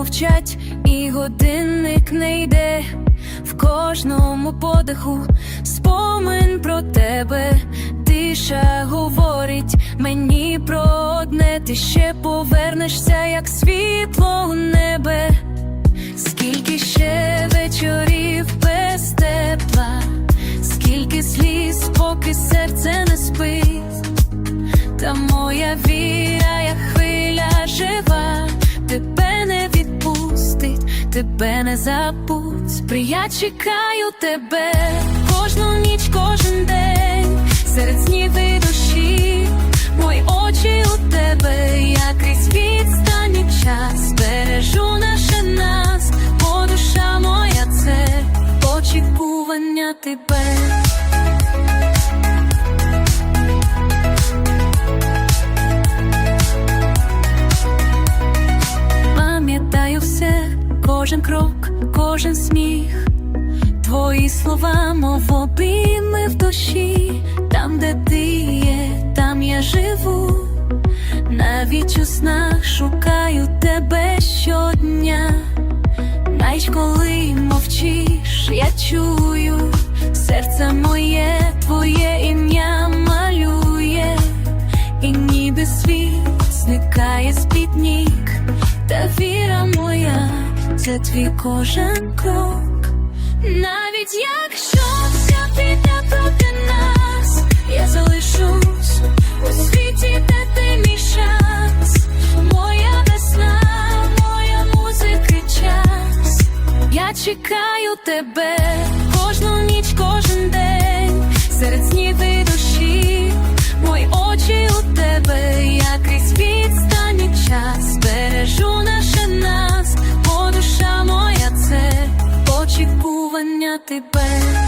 мовчать, і годинник не йде. В кожному подиху, спомин про тебе, тиша говорить мені про одне, ти ще повернешся, як світло у небе. Скільки ще вечорів без тепла, скільки сліз, поки серце не спить, тебе не забудь. Я чекаю тебе кожну ніч, кожен день, серед снів і душі, мої очі у тебе, я крізь відстані час, бережу наше нас, бо душа моя це очікування тебе. Кожен крок, кожен сміх, твої слова, мов обійми в душі, там, де ти є, там я живу, навіть у снах шукаю тебе щодня, навіть коли мовчиш, я чую, серце моє, твоє ім'я малює, і ніби світ зникає з-під та віра моя, це твій кожен крок. Навіть якщо вся піде проти нас, я залишусь у світі, де ти мій шанс, моя весна, моя музики час. Я чекаю тебе кожну тебе.